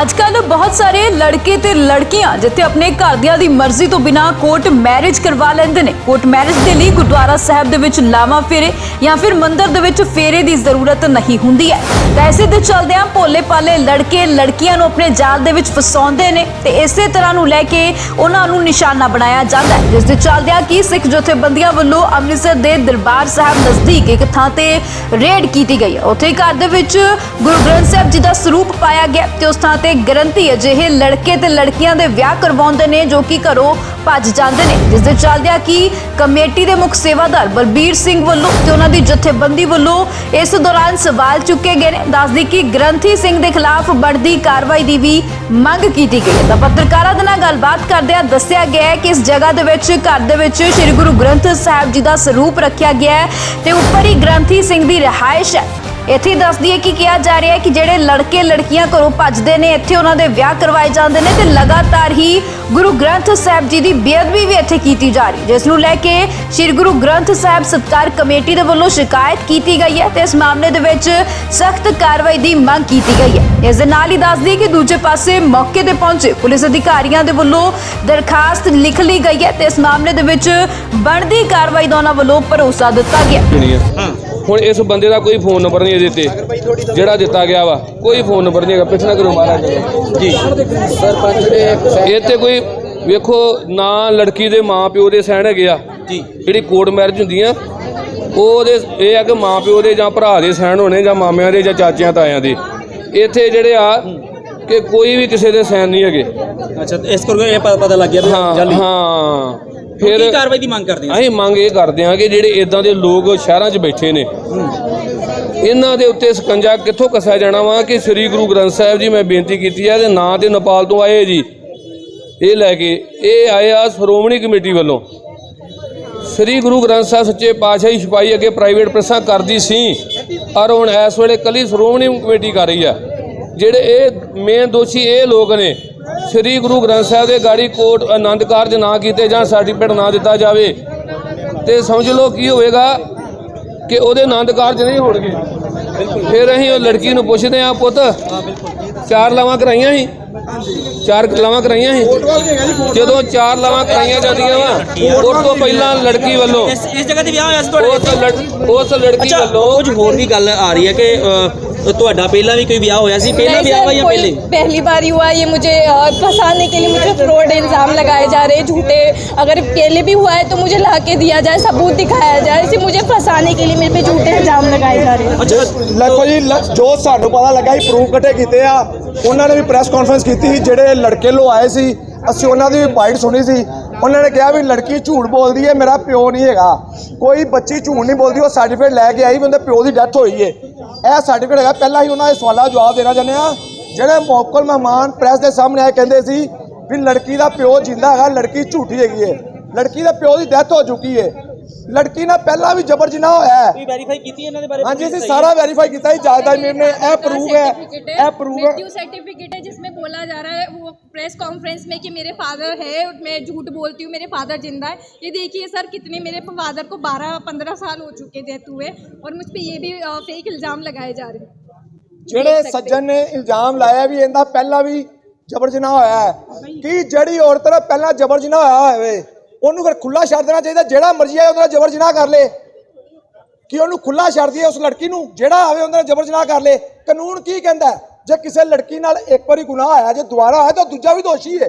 ਅੱਜ ਕੱਲ ਬਹੁਤ ਸਾਰੇ ਲੜਕੇ ਤੇ ਲੜਕੀਆਂ ਜਿੱਥੇ ਆਪਣੇ ਘਰਦਿਆਂ ਦੀ ਮਰਜ਼ੀ ਤੋਂ ਬਿਨਾ ਕੋਰਟ ਮੈਰਿਜ ਕਰਵਾ ਲੈਂਦੇ ਨੇ। ਕੋਰਟ ਮੈਰਿਜ ਦੇ ਲਈ ਗੁਰਦੁਆਰਾ ਸਾਹਿਬ ਦੇ ਵਿੱਚ ਲਾਵਾ ਫੇਰੇ ਜਾਂ ਫਿਰ ਮੰਦਿਰ ਦੇ ਵਿੱਚ ਫੇਰੇ ਦੀ ਜ਼ਰੂਰਤ ਨਹੀਂ ਹੁੰਦੀ ਹੈ। ਤਾਂ ਇਸੇ ਦੇ ਚਲਦਿਆਂ ਭੋਲੇ ਪਾਲੇ ਲੜਕੇ ਲੜਕੀਆਂ ਨੂੰ ਆਪਣੇ ਜਾਲ ਦੇ ਵਿੱਚ ਫਸਾਉਂਦੇ ਨੇ ਤੇ ਇਸੇ ਤਰ੍ਹਾਂ ਨੂੰ ਲੈ ਕੇ ਉਹਨਾਂ ਨੂੰ ਨਿਸ਼ਾਨਾ ਬਣਾਇਆ ਜਾਂਦਾ ਹੈ। ਜਿਸ ਦੇ ਚਲਦਿਆਂ ਕੀ ਸਿੱਖ ਜਥੇਬੰਦੀਆਂ ਵੱਲੋਂ ਅੰਮ੍ਰਿਤਸਰ ਦੇ ਦਰਬਾਰ ਸਾਹਿਬ ਨਜ਼ਦੀਕ ਇੱਕ ਥਾਂ ਤੇ ਰੇਡ ਕੀਤੀ ਗਈ ਹੈ। ਉੱਥੇ ਘਰ ਦੇ ਵਿੱਚ ਗੁਰੂ ਗ੍ਰੰਥ ਸਾਹਿਬ ਜੀ ਦਾ ਸਰੂਪ ਪਾਇਆ ਗਿਆ ਤੇ ਉਸ ਥਾਂ ਤੇ ਗਰੰਟੀ ਅਜਿਹੇ ਲੜਕੇ ਤੇ ਲੜਕੀਆਂ ਦੇ ਵਿਆਹ ਕਰਵਾਉਂਦੇ ਨੇ ਜੋ ਕਿ ਘਰੋਂ ਭੱਜ ਜਾਂਦੇ ਨੇ। ਜਿਸ ਦੇ ਚੱਲਦਿਆਂ ਕਿ ਕਮੇਟੀ ਦੇ ਮੁੱਖ ਸੇਵਾਦਾਰ ਬਲਬੀਰ ਸਿੰਘ ਵੱਲੋਂ ਤੇ ਉਹਨਾਂ ਦੀ ਜਥੇਬੰਦੀ ਵੱਲੋਂ ਇਸ ਦੌਰਾਨ ਸਵਾਲ ਚੁੱਕੇ ਗਏ ਨੇ। ਦੱਸਦੀ ਕਿ ਗ੍ਰੰਥੀ ਸਿੰਘ ਦੇ ਖਿਲਾਫ ਬਣਦੀ ਕਾਰਵਾਈ ਦੀ ਵੀ ਮੰਗ ਕੀਤੀ ਗਈ ਹੈ। ਤਾਂ ਪੱਤਰਕਾਰਾਂ ਦੇ ਨਾਲ ਗੱਲਬਾਤ ਕਰਦਿਆਂ ਦੱਸਿਆ ਗਿਆ ਹੈ ਕਿ ਇਸ ਜਗ੍ਹਾ ਦੇ ਵਿੱਚ, ਘਰ ਦੇ ਵਿੱਚ ਸ੍ਰੀ ਗੁਰੂ ਗ੍ਰੰਥ ਸਾਹਿਬ ਜੀ ਦਾ ਸਰੂਪ ਰੱਖਿਆ ਗਿਆ ਹੈ ਤੇ ਉੱਪਰ ਹੀ ਗ੍ਰੰਥੀ ਸਿੰਘ ਦੀ ਰਿਹਾਇਸ਼ ਹੈ। ਇੱਥੇ ਦੱਸਦੀ ਹੈ ਕਿ ਕਿਹਾ ਜਾ ਰਿਹਾ ਹੈ ਕਿ ਜਿਹੜੇ ਲੜਕੇ ਲੜਕੀਆਂ ਘਰੋਂ ਭੱਜਦੇ ਨੇ, ਇੱਥੇ ਉਹਨਾਂ ਦੇ ਵਿਆਹ ਕਰਵਾਏ ਜਾਂਦੇ ਨੇ ਤੇ ਲਗਾਤਾਰ ਹੀ ਗੁਰੂ ਗ੍ਰੰਥ ਸਾਹਿਬ ਜੀ ਦੀ ਬੇਅਦਬੀ ਵੀ ਇੱਥੇ ਕੀਤੀ ਜਾ ਰਹੀ ਹੈ, ਜਿਸ ਨੂੰ ਲੈ ਕੇ ਸ੍ਰੀ ਗੁਰੂ ਗ੍ਰੰਥ ਸਾਹਿਬ ਸਤਕਾਰ ਕਮੇਟੀ ਦੇ ਵੱਲੋਂ ਸ਼ਿਕਾਇਤ ਕੀਤੀ ਗਈ ਹੈ ਤੇ ਇਸ ਮਾਮਲੇ ਦੇ ਵਿੱਚ ਸਖਤ ਕਾਰਵਾਈ ਦੀ ਮੰਗ ਕੀਤੀ ਗਈ ਹੈ। ਇਸ ਦੇ ਨਾਲ ਹੀ ਦੱਸਦੀ ਹੈ ਕਿ ਦੂਜੇ ਪਾਸੇ ਮੌਕੇ ਤੇ ਪਹੁੰਚੇ ਪੁਲਿਸ ਅਧਿਕਾਰੀਆਂ ਦੇ ਵੱਲੋਂ ਦਰਖਾਸਤ ਲਿਖ ਲਈ ਗਈ ਹੈ ਤੇ ਇਸ ਮਾਮਲੇ ਦੇ ਵਿੱਚ ਬਣਦੀ ਕਾਰਵਾਈ ਦਾ ਉਹਨਾਂ ਵੱਲੋਂ ਭਰੋਸਾ ਦਿੱਤਾ ਗਿਆ ਹੁਣ ਇਸ ਬੰਦੇ ਦਾ ਕੋਈ ਫੋਨ ਨੰਬਰ ਨਹੀਂ ਇਹਦੇ ਤੇ ਜਿਹੜਾ ਦਿੱਤਾ ਗਿਆ ਵਾ ਕੋਈ ਫੋਨ ਨੰਬਰ ਨਹੀਂ ਹੈਗਾ ਪਿੱਛੇ ਨਾ ਕਰੋ ਮਹਾਰਾਜ ਜੀ। ਸਰਪੰਚ ਦੇ ਇਹ ਤੇ ਕੋਈ ਵੇਖੋ ਨਾ ਲੜਕੀ ਦੇ ਮਾਂ ਪਿਓ ਦੇ ਸਹਿਣ ਹੈਗੇ ਆ। ਜੀ। ਜਿਹੜੀ ਕੋਰਟ ਮੈਰਿਜ ਹੁੰਦੀਆਂ ਉਹ ਉਹਦੇ ਇਹ ਆ ਕਿ ਮਾਂ ਪਿਓ ਦੇ ਜਾਂ ਭਰਾ ਦੇ ਸਹਿਣ ਹੋਣੇ ਜਾਂ ਮਾਮਿਆਂ ਦੇ ਜਾਂ ਚਾਚਿਆਂ ਤਾਇਆਂ ਦੇ। ਇੱਥੇ ਜਿਹੜੇ ਆ ਕਿ ਕੋਈ ਵੀ ਕਿਸੇ ਦੇ ਸਹਿਣ ਨਹੀਂ ਹੈਗੇ। ਅੱਛਾ ਇਸ ਕਰਕੇ ਇਹ ਪਤਾ ਲੱਗ ਗਿਆ ਵੀ ਹਾਂ। ਹਾਂ ਕੀ ਫਿਰ ਕਾਰਵਾਈ ਦੀ ਮੰਗ ਕਰਦੇ ਹੋ? ਅਸੀਂ ਮੰਗ ਇਹ ਕਰਦੇ ਹਾਂ ਕਿ ਜਿਹੜੇ ਇਦਾਂ ਦੇ ਲੋਕ ਸ਼ਹਿਰਾਂ 'ਚ ਬੈਠੇ ਨੇ ਇਹਨਾਂ ਦੇ ਉੱਤੇ ਸਕੰਜਾ ਕਿੱਥੋਂ ਕੱਸਿਆ ਜਾਣਾ ਵਾ ਕਿ ਸ੍ਰੀ ਗੁਰੂ ਗ੍ਰੰਥ ਸਾਹਿਬ ਜੀ ਮੈਂ ਬੇਨਤੀ ਕੀਤੀ ਹੈ ਤੇ ਨਾਂ ਤੇ ਨੇਪਾਲ ਤੋਂ ਆਏ ਜੀ। ਇਹ ਲੈ ਕੇ ਇਹ ਆਏ ਆ ਸ਼੍ਰੋਮਣੀ ਕਮੇਟੀ ਵੱਲੋਂ। ਸ੍ਰੀ ਗੁਰੂ ਗ੍ਰੰਥ ਸਾਹਿਬ ਸੱਚੇ ਪਾਤਸ਼ਾਹੀ ਛਪਾਈ ਅੱਗੇ ਪ੍ਰਾਈਵੇਟ ਪ੍ਰੈਸਾਂ ਕਰਦੀ ਸੀ ਪਰ ਹੁਣ ਇਸ ਵੇਲੇ ਕੱਲੀ ਸ਼੍ਰੋਮਣੀ ਕਮੇਟੀ ਕਰ ਰਹੀ ਆ। ਜਿਹੜੇ ਇਹ ਮੇਨ ਦੋਸ਼ੀ ਇਹ ਲੋਕ ਨੇ ਸ੍ਰੀ ਗੁਰੂ ਗ੍ਰੰਥ ਸਾਹਿਬ ਦੇ ਗਾੜੀ ਕੋਟ ਆਨੰਦ ਕਾਰਜ ਨਾ ਕੀਤੇ ਜਾਂ ਸਰਟੀਫਿਕੇਟ ਨਾ ਦਿੱਤਾ ਜਾਵੇ। ਤੇ ਸਮਝ ਲਓ ਕੀ ਹੋਵੇਗਾ ਕਿ ਉਹਦੇ ਆਨੰਦ ਕਾਰਜ ਨਹੀਂ ਹੋਣਗੇ। ਫਿਰ ਅਸੀਂ ਉਹ ਲੜਕੀ ਨੂੰ ਪੁੱਛਦੇ ਆ ਪੁੱਤ ਚਾਰ ਲਾਵਾਂ ਕਰਾਈਆਂ ਸੀ? ਚਾਰ ਲਾਵਾਂ ਕਰਾਈਆਂ ਸੀ। ਜਦੋਂ ਚਾਰ ਲਾਵਾਂ ਕਰਾਈਆਂ ਜਾਂਦੀਆਂ ਵਾ ਉਸ ਤੋਂ ਪਹਿਲਾਂ ਲੜਕੀ ਵੱਲੋਂ ਇਸ ਜਗ੍ਹਾ ਤੇ ਵਿਆਹ ਹੋਇਆ ਸੀ ਤੁਹਾਡੇ ਉਸ ਲੜ- ਉਸ ਲੜਕੀ ਵੱਲੋਂ ਕੁਝ ਹੋਰ ਵੀ ਗੱਲ ਆ ਰਹੀ ਹੈ ਕਿ ਤੁਹਾਡਾ ਪਹਿਲਾਂ ਵੀ ਕੋਈ ਵਿਆਹ ਹੋਇਆ ਸੀ ਪਹਿਲਾਂ नहीं ਵਿਆਹ सर, ਹੋਇਆ ਜਾਂ कोई ਪਹਿਲੇ पहली बार ही हुआ ये मुझे अ, फंसाने के लिए मुझे फ्रॉड इल्ज़ाम लगाए जा रहे हैं झूठे अगर पहले भी हुआ है तो मुझे ला के दिया जाए सबूत दिखाया जाए इसे मुझे फंसाने के लिए मेरे पे झूठे इल्ज़ाम लगाए जा रहे हैं ਅੱਛਾ ਦੇਖੋ ਜੀ ਲ- ਜੋ ਸਾਨੂੰ ਪਤਾ ਲੱਗਾ ਸੀ ਪ੍ਰੂਫ ਇਕੱਠੇ ਕੀਤੇ ਆ ਉਹਨਾਂ ਨੇ ਵੀ ਪ੍ਰੈਸ ਕਾਨਫਰੰਸ ਕੀਤੀ ਸੀ ਜਿਹੜੇ ਲੜਕੇ ਲੋ ਆਏ ਸੀ ਅਸੀਂ ਉਹਨਾਂ ਦੀ ਵੀ ਬਾਈਟ ਸੁਣੀ ਸੀ ਉਹਨਾਂ ਨੇ ਕਿਹਾ ਵੀ ਲੜਕੀ ਝੂਠ ਬੋਲਦੀ ਹੈ ਮੇਰਾ ਪਿਓ ਨਹੀਂ ਹੈਗਾ ਕੋਈ ਬੱਚੀ ਝੂਠ ਨਹੀਂ ਬੋਲਦੀ ਉਹ ਸਰਟੀਫਿਕੇਟ ਲੈ ਕੇ ਆਈ ਵੀ ਉਹਦੇ ਪਿਓ ਦੀ ਡੈਥ ਹੋਈ ਹੈ ਇਹ ਸਰਟੀਫਿਕੇਟ ਹੈਗਾ, ਪਹਿਲਾਂ ਹੀ ਉਹਨਾਂ ਦੇ ਸਵਾਲਾਂ ਦਾ ਜਵਾਬ ਦੇਣਾ ਚਾਹੁੰਦੇ ਆ ਜਿਹੜੇ ਮੌਕਲ ਮਹਿਮਾਨ ਪ੍ਰੈਸ ਦੇ ਸਾਹਮਣੇ ਆਏ, ਕਹਿੰਦੇ ਸੀ ਵੀ ਲੜਕੀ ਦਾ ਪਿਓ ਜਿੰਦਾ ਹੈਗਾ, ਲੜਕੀ ਝੂਠੀ ਹੈਗੀ ਹੈ ਲੜਕੀ ਦੇ ਪਿਓ ਦੀ ਡੈਥ ਹੋ ਚੁੱਕੀ ਹੈ ਲੜਕੀ ਨਾਲ ਪਹਿਲਾਂ ਵੀ ਜਬਰ ਜਨਾਹ ਹੋਇਆ ਹੈ ਕੋਈ ਵੈਰੀਫਾਈ ਕੀਤੀ ਇਹਨਾਂ ਦੇ ਬਾਰੇ ਹਾਂਜੀ ਅਸੀਂ ਸਾਰਾ ਵੈਰੀਫਾਈ ਕੀਤਾ ਜੀ ਜਾਇਦਾ ਮੀਰ ਨੇ ਇਹ ਪ੍ਰੂਫ ਹੈ ਇਹ ਪ੍ਰੂਫ ਹੈ मृत्यु सर्टिफिकेट है जिसमें बोला जा रहा है वो प्रेस कॉन्फ्रेंस में कि मेरे फादर है मैं झूठ बोलती हूँ मेरे फादर जिंदा है ये देखिए सर कितने मेरे फादर को 12 15 साल हो चुके डेथ हुए और मुझ पे ये भी फेक इल्ज़ाम लगाए जा रहे हैं ਜਿਹੜੇ ਸੱਜਣ ਨੇ ਇਲਜ਼ਾਮ ਲਾਇਆ ਵੀ ਇਹਦਾ ਪਹਿਲਾਂ ਵੀ ਜਬਰ ਜਨਾਹ ਹੋਇਆ ਹੈ ਕਿ ਜਿਹੜੀ ਔਰਤ ਨਾਲ ਪਹਿਲਾਂ ਜਬਰ ਜਨਾਹ ਹੋਇਆ ਹੋਵੇ ਉਹਨੂੰ ਫਿਰ ਖੁੱਲਾ ਛੱਡ ਦੇਣਾ ਚਾਹੀਦਾ, ਜਿਹੜਾ ਮਰਜ਼ੀ ਆਏ, ਉਹਦੇ ਨਾਲ ਜਬਰ ਜਨਾਹ ਕਰ ਲੇ। ਕਿ ਉਹਨੂੰ ਖੁੱਲਾ ਛੱਡ ਦਈਏ ਉਸ ਲੜਕੀ ਨੂੰ, ਜਿਹੜਾ ਆਵੇ, ਉਹਦੇ ਨਾਲ ਜਬਰ ਜਨਾਹ ਕਰ ਲੇ। ਕਾਨੂੰਨ ਕੀ ਕਹਿੰਦਾ ਜੇ ਕਿਸੇ ਲੜਕੀ ਨਾਲ ਇੱਕ ਵਾਰੀ ਗੁਨਾਹ ਹੋਇਆ, ਜੇ ਦੁਬਾਰਾ ਹੋਇਆ, ਤਾਂ ਦੂਜਾ ਵੀ ਦੋਸ਼ੀ ਹੈ।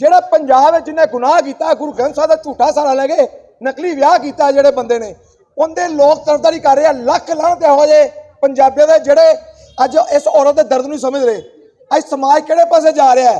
ਜਿਹੜਾ ਪੰਜਾਬ ਵਿੱਚ ਜਿਹਨੇ ਗੁਨਾਹ ਕੀਤਾ, ਗੁਰੂ ਗ੍ਰੰਥ ਸਾਹਿਬ ਦਾ ਝੂਠਾ ਸਾਰਾ ਲੈ ਕੇ ਨਕਲੀ ਵਿਆਹ ਕੀਤਾ ਜਿਹੜੇ ਬੰਦੇ ਨੇ, ਉਹਦੇ ਲੋਕ ਤਰਫਦਾਰੀ ਕਰ ਰਹੇ ਆ, ਲੱਖ ਲਾਹਨਤ ਇਹੋ ਜਿਹੇ ਪੰਜਾਬੀਆਂ ਦੇ ਜਿਹੜੇ ਅੱਜ ਇਸ ਔਰਤ ਦੇ ਦਰਦ ਨੂੰ ਸਮਝ ਰਹੇ ਅੱਜ ਸਮਾਜ ਕਿਹੜੇ ਪਾਸੇ ਜਾ ਰਿਹਾ ਹੈ?